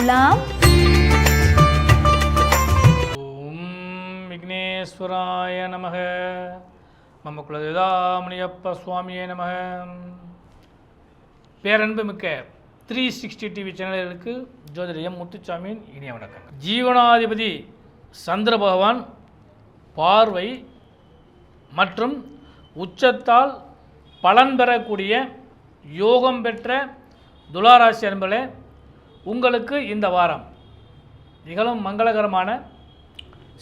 அருளாம் ஓம் விக்னேஸ்வராய நமக. மம குலதேதாமணியப்ப சுவாமியே நமக. பேரன்பு மிக்க த்ரீ சிக்ஸ்டி டிவி சேனல்களுக்கு ஜோதிடம் முத்துச்சாமியின் இனிய வணக்கம் ஜீவனாதிபதி சந்திர பகவான் பார்வை மற்றும் உச்சத்தால் பலன் பெறக்கூடிய யோகம் பெற்ற துளாராசி அன்பர்களே உங்களுக்கு இந்த வாரம். நிகழும் மங்களகரமான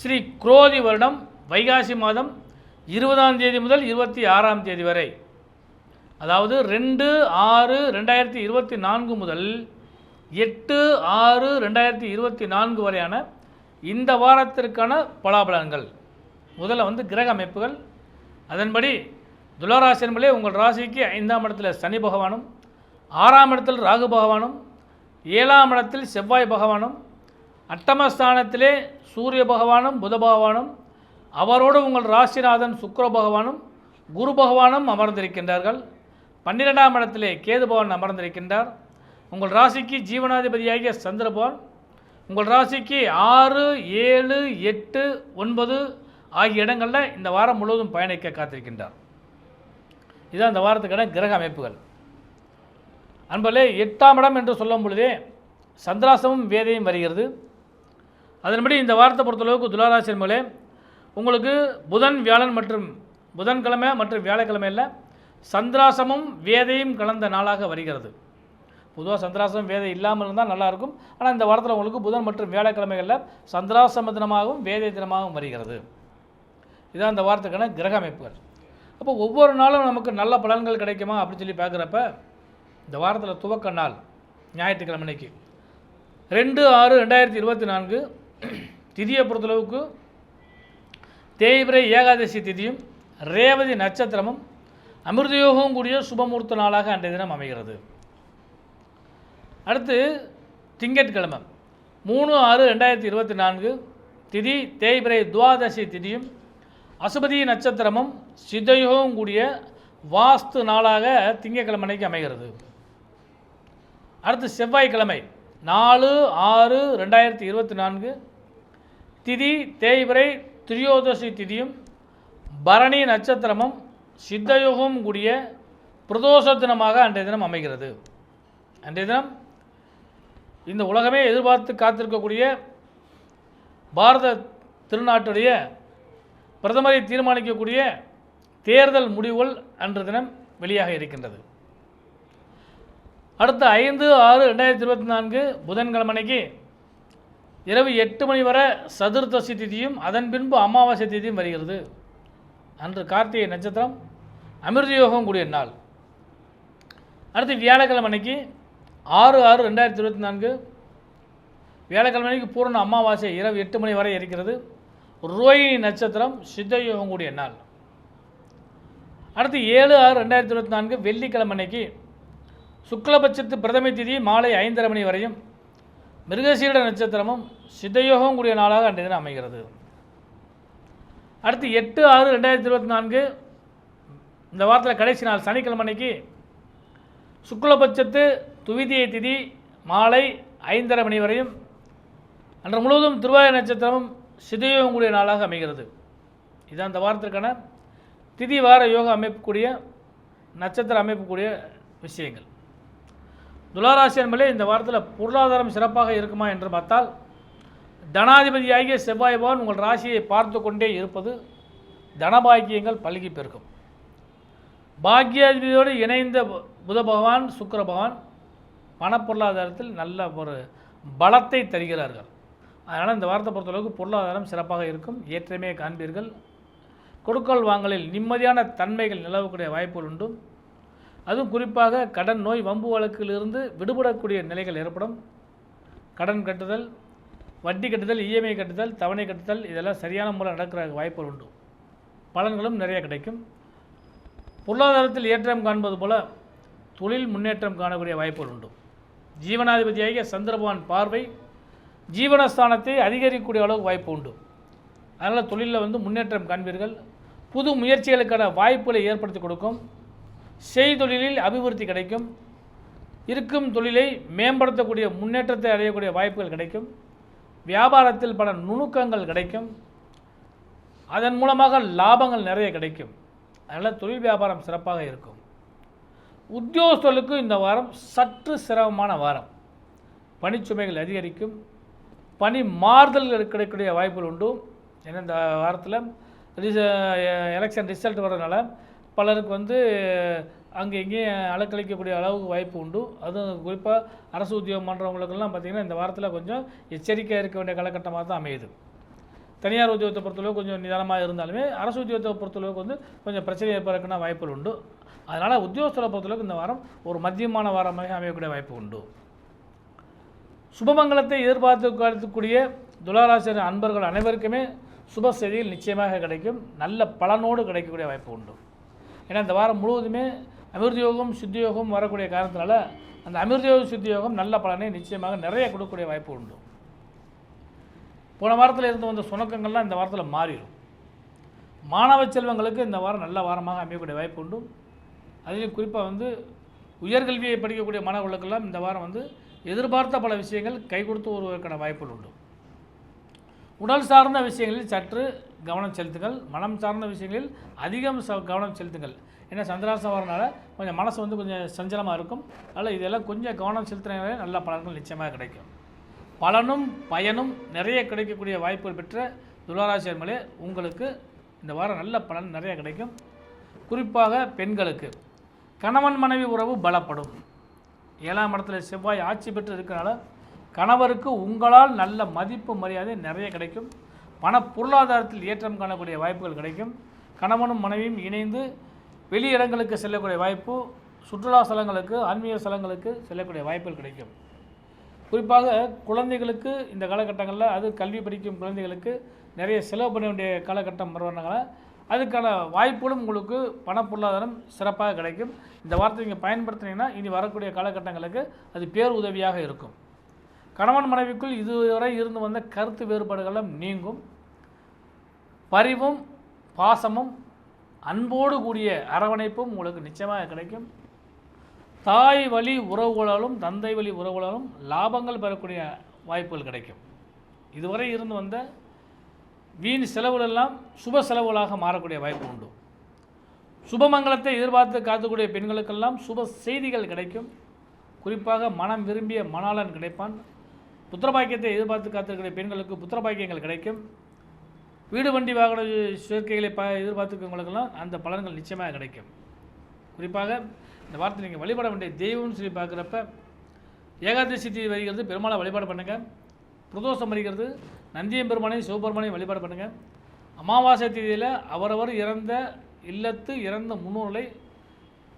ஸ்ரீ குரோதி வருடம் வைகாசி மாதம் இருபதாம் தேதி முதல் இருபத்தி ஆறாம் தேதி வரை. அதாவது ரெண்டு ஆறு ரெண்டாயிரத்தி இருபத்தி நான்கு முதல் எட்டு ஆறு ரெண்டாயிரத்தி இருபத்தி நான்கு வரையான இந்த வாரத்திற்கான பலாபலன்கள். முதல்ல வந்து கிரக அமைப்புகள். அதன்படி துளாராசி என்பதே உங்கள் ராசிக்கு ஐந்தாம் இடத்தில் சனி பகவானும் ஆறாம் இடத்தில் ராகு பகவானும் ஏழாம் இடத்தில் செவ்வாய் பகவானும் அட்டமஸ்தானத்திலே சூரிய பகவானும் புத பகவானும் அவரோடு உங்கள் ராசிநாதன் சுக்கர பகவானும் குரு பகவானும் அமர்ந்திருக்கின்றார்கள். பன்னிரெண்டாம் இடத்திலே கேது பகவான் அமர்ந்திருக்கின்றார். உங்கள் ராசிக்கு ஜீவனாதிபதியாகிய சந்திர பகவான் உங்கள் ராசிக்கு ஆறு ஏழு எட்டு ஒன்பது ஆகிய இடங்களில் இந்த வாரம் முழுவதும் பயணிக்க காத்திருக்கின்றார். இதுதான் இந்த வாரத்துக்கான கிரக அமைப்புகள். அன்பர்களே எட்டாம் இடம் என்று சொல்லும் பொழுதே சந்திராசமும் வேதையும் வருகிறது. அதன்படி இந்த வாரத்தை பொறுத்தளவுக்கு துளாராசி என்பதே உங்களுக்கு புதன் வியாழன் மற்றும் புதன்கிழமை மற்றும் வியாழக்கிழமையில் சந்திராசமும் வேதையும் கலந்த நாளாக வருகிறது. பொதுவாக சந்திராசம் வேதை இல்லாமல் இருந்தால் நல்லாயிருக்கும் ஆனால் இந்த வாரத்தில் உங்களுக்கு புதன் மற்றும் வியாழக்கிழமைகளில் சந்திராசம தினமாகவும் வேதை தினமாகவும் வருகிறது. இதுதான் இந்த வாரத்துக்கான கிரக அமைப்புகள். அப்போ ஒவ்வொரு நாளும் நமக்கு நல்ல பலன்கள் கிடைக்குமா அப்படின்னு சொல்லி பார்க்குறப்ப இந்த வாரத்தில் துவக்க நாள் ஞாயிற்றுக்கிழமை அன்னைக்கு ரெண்டு ஆறு ரெண்டாயிரத்தி இருபத்தி நான்கு திதியை பொறுத்தளவுக்கு தேய்பிரை ஏகாதசி திதியும் ரேவதி நட்சத்திரமும் அமிர்தயோகம் கூடிய சுபமூர்த்த நாளாக அன்றைய தினம் அமைகிறது. அடுத்து திங்கட்கிழமை. மூணு ஆறு ரெண்டாயிரத்தி இருபத்தி நான்கு திதி தேய்பிரை துவாதசி திதியும் அசுபதி நட்சத்திரமும் சிதயோகம் கூடிய வாஸ்து நாளாக திங்கட்கிழமை அன்னைக்கு அமைகிறது. அடுத்து செவ்வாய்க்கிழமை. நாலு ஆறு ரெண்டாயிரத்தி இருபத்தி நான்கு. திதி தேய்பிரை திரியோதசி திதியும் பரணி நட்சத்திரமும் சித்தயோகமும் கூடிய பிரதோஷ தினமாக அன்றைய தினம் அமைகிறது. அன்றைய தினம் இந்த உலகமே எதிர்பார்த்து காத்திருக்கக்கூடிய பாரத திருநாட்டுடைய பிரதமரை தீர்மானிக்கக்கூடிய தேர்தல் முடிவுகள் அன்று தினம் வெளியாக இருக்கின்றது. அடுத்த ஐந்து ஆறு ரெண்டாயிரத்தி இருபத்தி நான்கு புதன்கிழமைக்கு இரவு எட்டு மணி வரை சதுர்தசி திதியும் அதன் பின்பு அமாவாசை திதியும் வருகிறது. அன்று கார்த்திகை நட்சத்திரம் அமிர்த யோகம் கூடிய நாள். அடுத்து வியாழக்கிழமைக்கு ஆறு ஆறு ரெண்டாயிரத்தி இருபத்தி நான்கு வியாழக்கிழமைக்கு பூரண அமாவாசை இரவு எட்டு மணி வரை இருக்கிறது. ரோஹிணி நட்சத்திரம் சித்த யோகம் கூடிய நாள். அடுத்து ஏழு ஆறு ரெண்டாயிரத்தி இருபத்தி நான்கு வெள்ளிக்கிழமைக்கு சுக்லபட்சத்து பிரதமை திதி மாலை ஐந்தரை மணி வரையும் மிருகசீட நட்சத்திரமும் சித்தயோகம் கூடிய நாளாக அன்றைய தினம் அமைகிறது. அடுத்து எட்டு ஆறு ரெண்டாயிரத்தி இருபத்தி நான்கு இந்த வாரத்தில் கடைசி நாள் சனிக்கிழமைக்கு சுக்லபட்சத்து துவிதியை திதி மாலை ஐந்தரை மணி வரையும் அன்று முழுவதும் திருவாய நட்சத்திரமும் சிதயோகம் கூடிய நாளாக அமைகிறது. இதுதான் இந்த வாரத்திற்கான திதி வார யோகா அமைப்புக்கூடிய நட்சத்திர அமைப்புக்கூடிய விஷயங்கள். துளாராசி என்பதே இந்த வாரத்தில் பொருளாதாரம் சிறப்பாக இருக்குமா என்று பார்த்தால் தனாதிபதியாகிய செவ்வாய் பவன் உங்கள் ராசியை பார்த்து கொண்டே இருப்பது தனபாக்கியங்கள் பல்கி பெருக்கும் பாக்கியாதிபதியோடு இணைந்த புத பகவான் சுக்கர பகவான் பணப்பொருளாதாரத்தில் நல்ல ஒரு பலத்தை தருகிறார்கள். அதனால் இந்த வாரத்தை பொறுத்தளவுக்கு பொருளாதாரம் சிறப்பாக இருக்கும். ஏற்றமே காண்பீர்கள். கொடுக்கல் வாங்கலில் நிம்மதியான தன்மைகள் நிலவக்கூடிய வாய்ப்புகள் உண்டு. அதுவும் குறிப்பாக கடன் நோய் வம்பு வழக்கிலிருந்து விடுபடக்கூடிய நிலைகள் ஏற்படும். கடன் கட்டுதல் வட்டி கட்டுதல் இஎம்ஐ கட்டுதல் தவணை கட்டுதல் இதெல்லாம் சரியான முறை நடக்கிற வாய்ப்புகள் உண்டு. பலன்களும் நிறைய கிடைக்கும். பொருளாதாரத்தில் ஏற்றம் காண்பது போல தொழில் முன்னேற்றம் காணக்கூடிய வாய்ப்புகள் உண்டு. ஜீவனாதிபதியாகிய சந்திரபவான் பார்வை ஜீவனஸ்தானத்தை அதிகரிக்கக்கூடிய அளவுக்கு வாய்ப்பு உண்டு. அதனால் தொழிலில் வந்து முன்னேற்றம் காண்பீர்கள். புது முயற்சிகளுக்கான வாய்ப்புகளை ஏற்படுத்தி கொடுக்கும். செய்தொழிலில் அபிவிருத்தி கிடைக்கும். இருக்கும் தொழிலை மேம்படுத்தக்கூடிய முன்னேற்றத்தை அடையக்கூடிய வாய்ப்புகள் கிடைக்கும். வியாபாரத்தில் பல நுணுக்கங்கள் கிடைக்கும். அதன் மூலமாக லாபங்கள் நிறைய கிடைக்கும். அதனால் தொழில் வியாபாரம் சிறப்பாக இருக்கும். உத்தியோகஸ்தர்களுக்கு இந்த வாரம் சற்று சிரமமான வாரம். பணிச்சுமைகள் அதிகரிக்கும். பணி மாறுதல்கள் கிடைக்கக்கூடிய வாய்ப்புகள் உண்டு. ஏன்னா இந்த வாரத்தில் ரிச எலெக்ஷன் ரிசல்ட் வர்றதுனால பலருக்கு வந்து அங்கே இங்கேயும் அலக்களிக்கக்கூடிய அளவுக்கு வாய்ப்பு உண்டு. அதுவும் குறிப்பாக அரசு உத்தியோகம் பண்ணுறவங்களுக்கெல்லாம் பார்த்திங்கன்னா இந்த வாரத்தில் கொஞ்சம் எச்சரிக்கையாக இருக்க வேண்டிய காலகட்டமாக தான் அமையுது. தனியார் உத்தியோகத்தை பொறுத்தளவு கொஞ்சம் நிதானமாக இருந்தாலுமே அரசு உத்தியோகத்தை பொறுத்தளவுக்கு வந்து கொஞ்சம் பிரச்சனை ஏற்படுறதுக்கான வாய்ப்புகள் உண்டு. அதனால் உத்தியோகஸ்தலை பொறுத்தளவுக்கு இந்த வாரம் ஒரு மத்தியமான வாரமாக அமையக்கூடிய வாய்ப்பு உண்டு. சுபமங்கலத்தை எதிர்பார்த்து காலத்துக்கூடிய துளாராசிரியர் அன்பர்கள் அனைவருக்குமே சுப செய்தியில் நிச்சயமாக கிடைக்கும். நல்ல பலனோடு கிடைக்கக்கூடிய வாய்ப்பு உண்டு. ஏன்னா இந்த வாரம் முழுவதுமே அமிர்தயோகம் சித்தியோகம் வரக்கூடிய காரணத்தினால அந்த அமிர்தயோகம் சித்தியோகம் நல்ல பலனை நிச்சயமாக நிறைய கொடுக்கக்கூடிய வாய்ப்பு உண்டு. போன வாரத்தில் இருந்து வந்த சுணக்கங்கள்லாம் இந்த வாரத்தில் மாறிடும் மாணவ செல்வங்களுக்கு இந்த வாரம் நல்ல வாரமாக அமையக்கூடிய வாய்ப்பு உண்டு. அதிலும் குறிப்பாக வந்து உயர்கல்வியை படிக்கக்கூடிய மாணவர்களுக்கெல்லாம் இந்த வாரம் வந்து எதிர்பார்த்த பல விஷயங்கள் கை கொடுத்து வருவதற்கான வாய்ப்புகள் உண்டு. உடல் சார்ந்த விஷயங்களில் சற்று கவனம் செலுத்துங்கள். மனம் சார்ந்த விஷயங்களில் அதிகம் ச கவனம் செலுத்துங்கள். ஏன்னா சந்திராசம் வரனால கொஞ்சம் மனசு வந்து கொஞ்சம் சஞ்சலமாக இருக்கும். அதனால் இதெல்லாம் கொஞ்சம் கவனம் செலுத்துறதுனால நல்ல பலன்கள் நிச்சயமாக கிடைக்கும். பலனும் பயனும் நிறைய கிடைக்கக்கூடிய வாய்ப்புகள் பெற்ற துளாராசியர்களே உங்களுக்கு இந்த வாரம் நல்ல பலன் நிறைய கிடைக்கும். குறிப்பாக பெண்களுக்கு. கணவன் மனைவி உறவு பலப்படும். ஏழாம் இடத்துல செவ்வாய் ஆட்சி பெற்று இருக்கிறனால கணவருக்கு உங்களால் நல்ல மதிப்பு மரியாதை நிறைய கிடைக்கும். பண பொருளாதாரத்தில் ஏற்றம் காணக்கூடிய வாய்ப்புகள் கிடைக்கும். கணவனும் மனைவியும் இணைந்து வெளி இடங்களுக்கு செல்லக்கூடிய வாய்ப்பு சுற்றுலா ஸ்தலங்களுக்கு ஆன்மீக ஸ்தலங்களுக்கு செல்லக்கூடிய வாய்ப்புகள் கிடைக்கும். குறிப்பாக குழந்தைகளுக்கு இந்த காலகட்டங்களில் அது கல்வி படிக்கும் குழந்தைகளுக்கு நிறைய செலவு பண்ண வேண்டிய காலகட்டம் வருவனால அதுக்கான வாய்ப்புகளும் உங்களுக்கு பண பொருளாதாரம் சிறப்பாக கிடைக்கும். இந்த வார்த்தை நீங்கள் பயன்படுத்தினீங்கன்னா இனி வரக்கூடிய காலகட்டங்களுக்கு அது பேர் உதவியாக இருக்கும். கணவன் மனைவிக்குள் இதுவரை இருந்து வந்த கருத்து வேறுபாடுகளும் நீங்கும். பரிவும் பாசமும் அன்போடு கூடிய அரவணைப்பும் உங்களுக்கு நிச்சயமாக கிடைக்கும். தாய் வழி உறவுகளாலும் தந்தை வழி உறவுகளாலும் லாபங்கள் பெறக்கூடிய வாய்ப்புகள் கிடைக்கும். இதுவரை இருந்து வந்த வீண் செலவுகளெல்லாம் சுப செலவுகளாக மாறக்கூடிய வாய்ப்பு உண்டு. சுபமங்கலத்தை எதிர்பார்த்து காத்துக்கூடிய பெண்களுக்கெல்லாம் சுப செய்திகள் கிடைக்கும். குறிப்பாக மனம் விரும்பிய மணாளன் கிடைப்பான். புத்திரபாக்கியத்தை எதிர்பார்த்து காத்திருக்கிற பெண்களுக்கு புத்திரபாக்கியங்கள் கிடைக்கும். வீடு வண்டி வாகன சேர்க்கைகளை ப எதிர்பார்த்துக்கவங்களுக்கெல்லாம் அந்த பலன்கள் நிச்சயமாக கிடைக்கும். குறிப்பாக இந்த வார்த்தை நீங்கள் வழிபட வேண்டிய தெய்வம்னு சொல்லி பார்க்குறப்ப ஏகாதசி தேதி வருகிறது பெருமாளை வழிபாடு பண்ணுங்கள் பிரதோஷம் வருகிறது நந்தியம் பெருமானையும் சிவபெருமானையும் வழிபாடு பண்ணுங்கள் அமாவாசை தேதியில் அவரவர் இறந்த இல்லத்து இறந்த முன்னோர்களை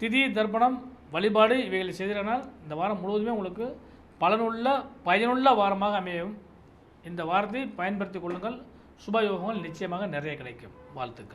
திதி தர்ப்பணம் வழிபாடு இவைகளை செய்திடனால் இந்த வாரம் முழுவதுமே உங்களுக்கு பலனுள்ள பயனுள்ள வாரமாக அமையும் இந்த வாரத்தை பயன்படுத்திக் கொள்ளுங்கள். சுபயோகங்கள் நிச்சயமாக நிறைய கிடைக்கும். வாழ்த்துக்கள்.